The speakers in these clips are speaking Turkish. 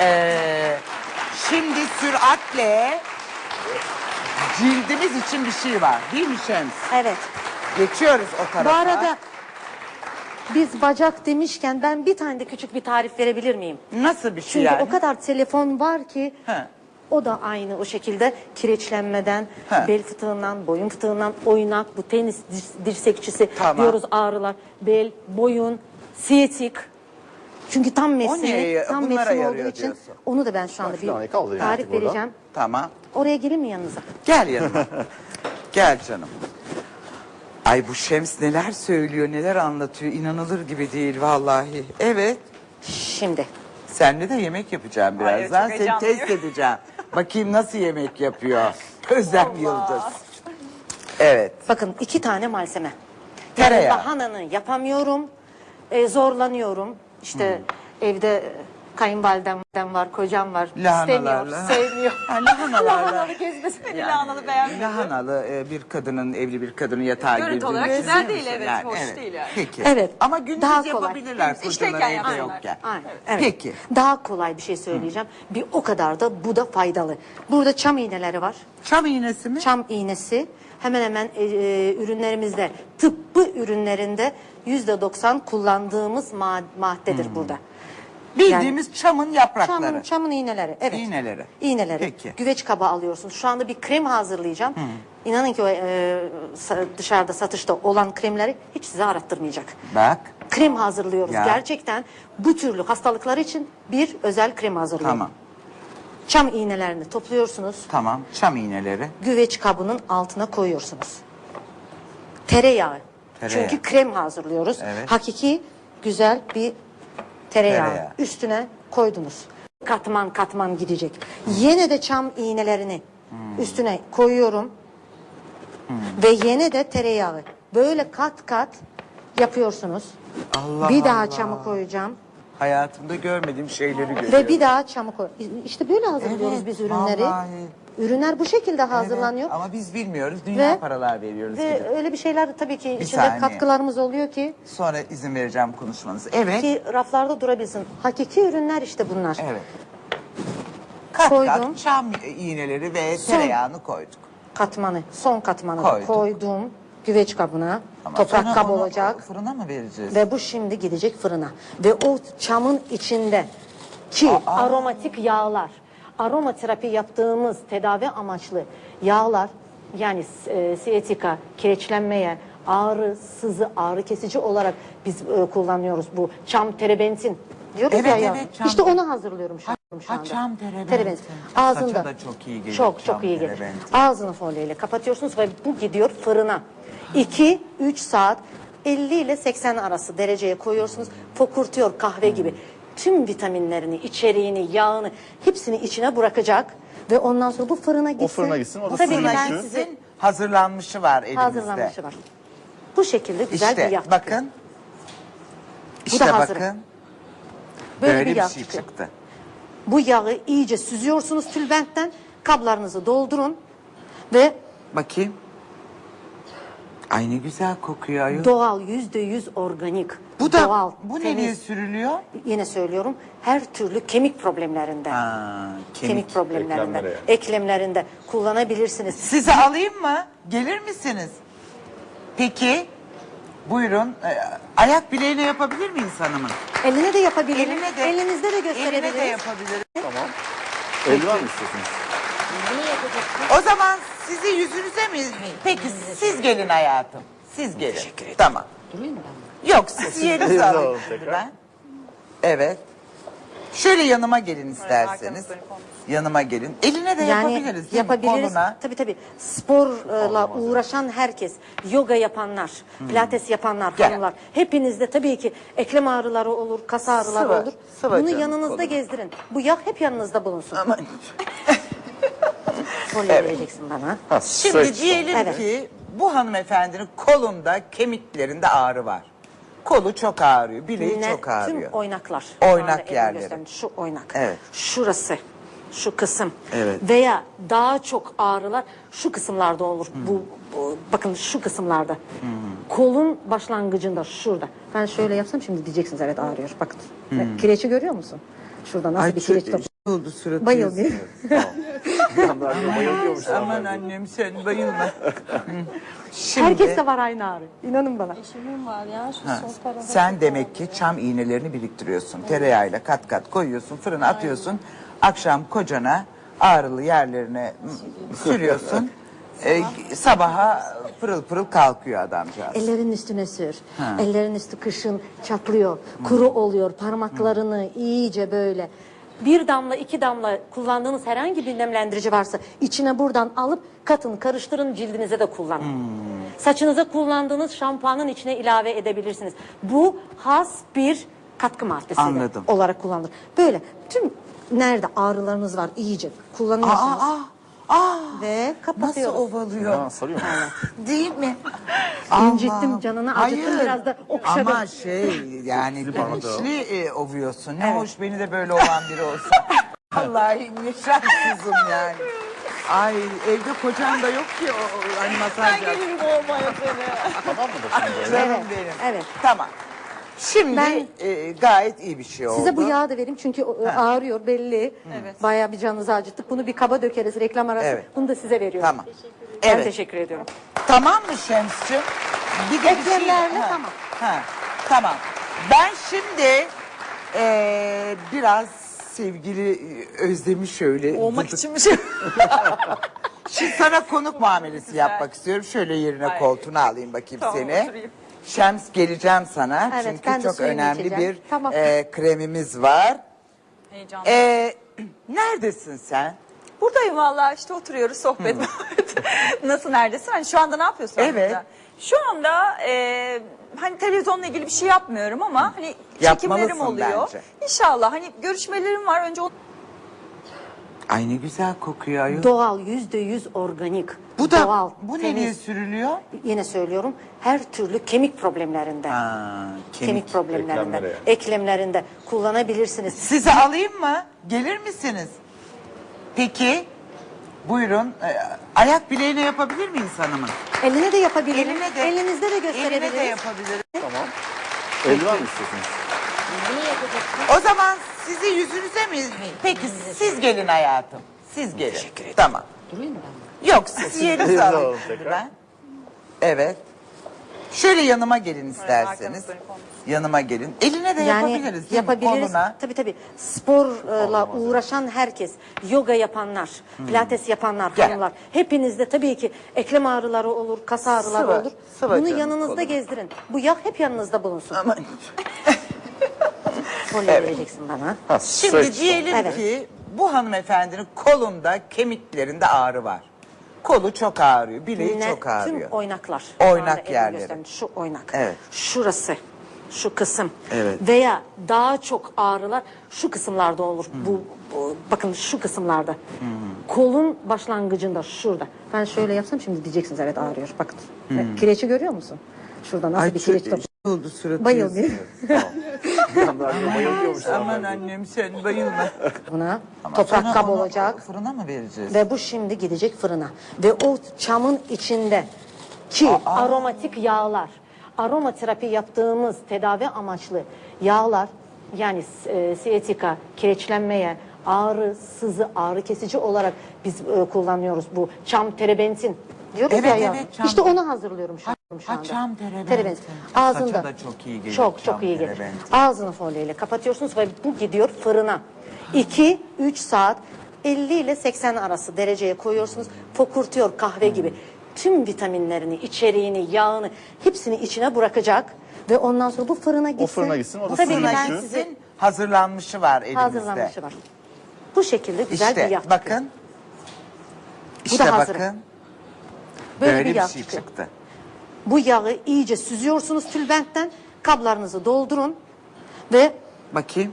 Ee, şimdi süratle cildimiz için bir şey var. Değil mi Şems? Evet. Geçiyoruz o tarafa. Bu arada biz bacak demişken ben bir tane de küçük bir tarif verebilir miyim? Nasıl bir şey Çünkü yani? o kadar telefon var ki He. o da aynı o şekilde kireçlenmeden, He. bel fıtığından, boyun fıtığından, oynak, bu tenis dir- dirsekçisi Tamam. diyoruz ağrılar, bel, boyun, siyetik. Çünkü tam neye- tam bunlara yarıyor olduğu için diyorsun. onu da ben şu anda bir tarif burada. vereceğim. Tamam. Oraya gelin mi yanınıza? Gel yanıma. Gel canım. Ay bu Şems neler söylüyor, neler anlatıyor. İnanılır gibi değil vallahi. Evet. Şimdi. Seninle de yemek yapacağım Ay, birazdan. çok Seni heyecanlıyım. test edeceğim. Bakayım nasıl yemek yapıyor. Özlem Yıldız. Evet. Bakın iki tane malzeme. Tereyağı. Yani lahananı yapamıyorum. e, zorlanıyorum. İşte evde kayınvalidem var, kocam var. Lahanalarla. İstemiyor, sevmiyor. Ha, lahanalarla. Lahanalı gezmesini. Lahanalı beğenmedim. Lahanalı e, bir kadının, evli bir kadının yatağa Görüntü girdiğini olarak güzel müsün? değil, evet, hoş değil yani. Peki. Evet, Ama gündüz daha kolay. yapabilirler kocaları işteyken evde yapsınlar. yokken. Aynen, evet. Peki. Daha kolay bir şey söyleyeceğim. Bir o kadar da bu da faydalı. Burada çam iğneleri var. Çam iğnesi mi? Çam iğnesi hemen hemen e, e, ürünlerimizde tıbbi ürünlerinde yüzde doksan kullandığımız ma- maddedir Hmm. burada. Bildiğimiz çamın yaprakları. Çamın, çamın iğneleri. Evet. İğneleri. İğneleri. Peki. Güveç kaba alıyorsunuz. Şu anda bir krem hazırlayacağım. İnanın ki o e, sa- dışarıda satışta olan kremleri hiç size arattırmayacak. Bak. Krem hazırlıyoruz. Ya. Gerçekten bu türlü hastalıklar için bir özel krem hazırlıyorum. Tamam. Çam iğnelerini topluyorsunuz. Tamam. Çam iğneleri. Güveç kabının altına koyuyorsunuz. Tereyağı. Tereyağı. Çünkü krem hazırlıyoruz. Evet. Hakiki güzel bir tereyağı. Tereyağı. Üstüne koydunuz. Katman katman gidecek. Yine de çam iğnelerini Hmm. üstüne koyuyorum. Ve yine de tereyağı. Böyle kat kat yapıyorsunuz. Allah bir daha Allah. çamı koyacağım. Hayatımda görmediğim şeyleri görüyorum. Ve bir daha çamı koy. İşte böyle hazırlıyoruz Evet, biz ürünleri. vallahi. Ürünler bu şekilde hazırlanıyor. Ama biz bilmiyoruz. Dünya Ve- paralar veriyoruz. Ve gidip. öyle bir şeyler tabii ki içinde saniye. katkılarımız oluyor ki Sonra izin vereceğim konuşmanız. Evet. ki raflarda durabilsin. Hakiki ürünler işte bunlar. Evet. Kat Koydum. kat çam iğneleri ve tereyağını koyduk. Katmanı, son katmanı da Koyduk. koydum güveç kabına. Ama toprak kap onu olacak Fırına mı vereceğiz? ve bu şimdi gidecek fırına. Ve o çamın içinde ki aromatik yağlar, aromaterapi yaptığımız tedavi amaçlı yağlar yani e, siyetika, kireçlenmeye, ağrı, sızı, ağrı kesici olarak biz e, kullanıyoruz bu çam terebentin. Diyoruz Evet, ya, ya. evet, çam- İşte onu hazırlıyorum şu, şu ha, anda. çam terebentin. Ağzında. Saça da çok iyi gelir Çok çok iyi gelir. terebentin. Ağzını folyoyla kapatıyorsunuz ve bu gidiyor fırına. 2-3 saat 50 ile 80 arası dereceye koyuyorsunuz. Fokurtuyor kahve gibi. Tüm vitaminlerini, içeriğini, yağını hepsini içine bırakacak. Ve ondan sonra bu fırına gitsin. fırına gitsin, o da Tabii fırına ben gitsin. size hazırlanmışı var elimizde. hazırlanmışı var. Bu şekilde güzel İşte bir yağ çıkıyor. bakın. Bu İşte da hazır. bakın. Böyle, Böyle, bir yağ bir şey çıkıyor. çıktı. Bu yağı iyice süzüyorsunuz tülbentten. Kablarınızı doldurun. Ve Bakayım. Ay ne güzel kokuyor ayol. doğal, yüzde yüz organik. bu da doğal, bu temiz. nereye sürülüyor? Yine söylüyorum her türlü kemik problemlerinde. Ha, Kemik, kemik. problemlerinde, eklemlere yani. eklemlerinde kullanabilirsiniz. Sizi alayım mı? Gelir misiniz? Peki. Buyurun. Ee, ayak bileğine yapabilir miyiz hanımın? Eline de yapabilirim. Eline de. Elinizde de Eline gösterebiliriz. de yapabilirim. Tamam. Eldiven mi istiyorsunuz? O zaman sizi yüzünüze mi? Peki siz gelin hayatım. Siz gelin. Tamam. Durayım mı ben? Yok siz yerinizi alın ben. Evet. Şöyle yanıma gelin isterseniz. Yanıma gelin. Eline de Yani yapabiliriz değil mi? yapabiliriz. Koluna. Tabii tabii. Sporla uğraşan herkes, yoga yapanlar, pilates yapanlar, Hmm. Gel. hanımlar. Hepinizde tabii ki eklem ağrıları olur, kas ağrıları Sıva- olur. sıva Bunu canım, yanınızda koluna. gezdirin. Bu yağ hep yanınızda bulunsun. Aman. Folyo vereceksin bana. Ha, Şimdi stretch. diyelim Evet. ki bu hanımefendinin kolunda kemiklerinde ağrı var. Kolu çok ağrıyor, bileği Ne- çok ağrıyor. Tüm oynaklar. Oynak Şu anda elim yerleri. Şu oynak. Evet. Şurası. Şu kısım. Evet. Veya daha çok ağrılar şu kısımlarda olur. Bu, bu- bakın şu kısımlarda. Kolun başlangıcında şurada. Ben şöyle yapsam şimdi diyeceksiniz evet ağrıyor. Bakın. Kireçi görüyor musun? Şurada nasıl Ay, bir kireç topu. oldu suratı. Bayılmıyor. Da bayılıyormuş. Aman annem sen bayılma. Şimdi, Herkeste var aynı ağrı. İnanın bana. Eşimin var ya şu ha, sol tarafa. sen demek ki çam iğnelerini biriktiriyorsun. Tereyağıyla kat kat koyuyorsun, fırına atıyorsun. Akşam kocana ağrılı yerlerine m, sürüyorsun. Ee, sabaha pırıl pırıl kalkıyor adamcağız. Ellerin üstüne sür. Ellerin üstü kışın çatlıyor. Kuru oluyor. Parmaklarını iyice böyle. Bir damla iki damla kullandığınız herhangi bir nemlendirici varsa içine buradan alıp katın karıştırın cildinize de kullanın. Saçınıza kullandığınız şampuanın içine ilave edebilirsiniz. Bu has bir katkı maddesi Anladım. olarak kullanılır. Böyle tüm nerede ağrılarınız var iyice kullanıyorsunuz. Aa, aa, aa, Ve nasıl kapatıyoruz. ovalıyor? Ha, sarıyor mu? Değil mi? İncittim, Allah'ım. canını acıttım, biraz da okşadım. Ama şey yani bilinçli e, ovuyorsun. Ne hoş beni de böyle ovan biri olsa. Vallahi ne şanssızım yani. Ay evde kocam da yok ki o, hani masaj yap. Gelin boğmaya seni. Tamam mıdır şimdi? Canım Evet, benim. evet. Tamam. Şimdi Ben- e, gayet iyi bir şey oldu. Size bu yağı da vereyim çünkü o- ağrıyor belli. Evet. Bayağı bir canınızı acıttık. Bunu bir kaba dökeriz reklam arası. Evet. Bunu da size veriyorum. Tamam. Ben Evet. teşekkür ediyorum. Tamam mı Şems'cim? Bir de bir şey... Ha, tamam. Ha, tamam. Ben şimdi e, biraz sevgili e, Özlem'i şöyle... Boğmak için bir şey. Şimdi sana konuk muamelesi yapmak istiyorum. Şöyle yerine koltuğuna alayım bakayım Tamam, seni. oturayım. Şems geleceğim sana. Evet, Çünkü de çok suyumu önemli içeceğim. bir Tamam. e, kremimiz var. Heyecanlı. E, neredesin sen? Buradayım valla işte oturuyoruz sohbet. Nasıl neredesin? Hani şu anda ne yapıyorsun? Evet. burada? Şu anda e, hani televizyonla ilgili bir şey yapmıyorum ama hani çekimlerim oluyor. bence. İnşallah hani görüşmelerim var. Önce o Ay ne güzel kokuyor ayol. Doğal, yüzde yüz organik. bu da Doğal, bu temiz. nereye sürülüyor? Yine söylüyorum her türlü kemik problemlerinde. Ha, Kemik, kemik. problemlerinde, eklemlere. eklemlerinde kullanabilirsiniz. Sizi alayım mı? Gelir misiniz? Peki. Buyurun. E, ayak bileğine yapabilir miyiz hanımın? Eline de yapabilirim. Eline de. Elinizde de gösterebiliriz. Eline de yapabilirim. Tamam. Eldiven mi istiyorsunuz? O zaman sizi yüzünüze mi? Peki siz gelin hayatım. Siz gelin. Tamam. Durayım mı ben? Yok siz yerinizi alın. Ben. Evet. Şöyle yanıma gelin isterseniz. Yanıma gelin. Eline de Yani yapabiliriz değil mi? yapabiliriz. Koluna. Tabii tabii. Sporla uğraşan herkes, yoga yapanlar, pilates yapanlar, Hmm. Gel. hanımlar. Hepinizde tabii ki eklem ağrıları olur, kas ağrıları Sıva- olur. sıva Bunu canım yanınızda koluna. gezdirin. Bu yağ hep yanınızda bulunsun. Aman. Folyo vereceksin bana. Ha, Şimdi stretch. diyelim Evet. ki bu hanımefendinin kolunda kemiklerinde ağrı var. Kolu çok ağrıyor, bileği Ne- çok ağrıyor. Tüm oynaklar. Şu anda Oynak elimi yerleri. Şu oynak. Evet. Şurası. Şu kısım. Evet. Veya daha çok ağrılar şu kısımlarda olur. Hmm. Bu, bu- bakın şu kısımlarda. Kolun başlangıcında şurada. Ben şöyle yapsam şimdi diyeceksiniz evet ağrıyor. Bakın. Kireçi görüyor musun? Şurada nasıl Hmm. Ay bir çok kireç topu. oldu suratı. Bayılmıyor. İnsanlar bayılıyormuş. Aman annem sen bayılma. Buna Ama toprak onu olacak. Fırına mı vereceğiz? Ve bu şimdi gidecek fırına. Ve o çamın içinde ki aromatik yağlar, aromaterapi yaptığımız tedavi amaçlı yağlar yani e, siyetika, kireçlenmeye, ağrı, sızı, ağrı kesici olarak biz e, kullanıyoruz bu çam terebentin. Diyoruz Evet, ya, ya. evet, çam- İşte onu hazırlıyorum şu, şu ha, anda. çam terebentin. Ağzında. Saça da çok iyi gelir Çok çok iyi gelir. terebentin. Ağzını folyo ile kapatıyorsunuz ve bu gidiyor fırına. 2-3 saat 50 ile 80 arası dereceye koyuyorsunuz. Fokurtuyor kahve gibi. Tüm vitaminlerini, içeriğini, yağını hepsini içine bırakacak. Ve ondan sonra bu fırına gitsin. fırına gitsin, o da Tabii ki fırına ben gitsin. size Sizin hazırlanmışı var elimizde. hazırlanmışı var. Bu şekilde güzel İşte bir yağ çıkıyor. bakın. İşte da hazır. bakın. Böyle, Böyle, bir yağ bir şey çıkıyor. çıktı. Bu yağı iyice süzüyorsunuz tülbentten. Kablarınızı doldurun. Ve Bakayım.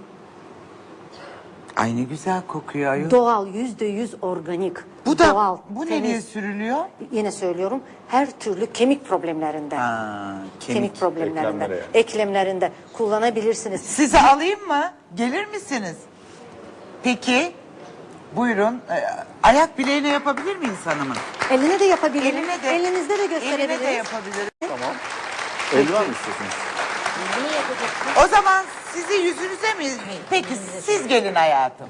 Ay ne güzel kokuyor ayol. doğal yüzde yüz organik. bu da doğal, bu temiz. nereye sürülüyor? Yine söylüyorum her türlü kemik problemlerinde. Ha, Kemik, kemik. problemlerinde, eklemlere. eklemlerinde kullanabilirsiniz. Sizi alayım mı? Gelir misiniz? Peki. Buyurun. Ee, ayak bileğine yapabilir miyiz hanımın? Eline de yapabilirim. Eline de. Elinizde de gösterebiliriz. Eline de yapabilirim. Tamam. Eldiven mi istiyorsunuz? O zaman sizi yüzünüze mi? Peki siz gelin hayatım.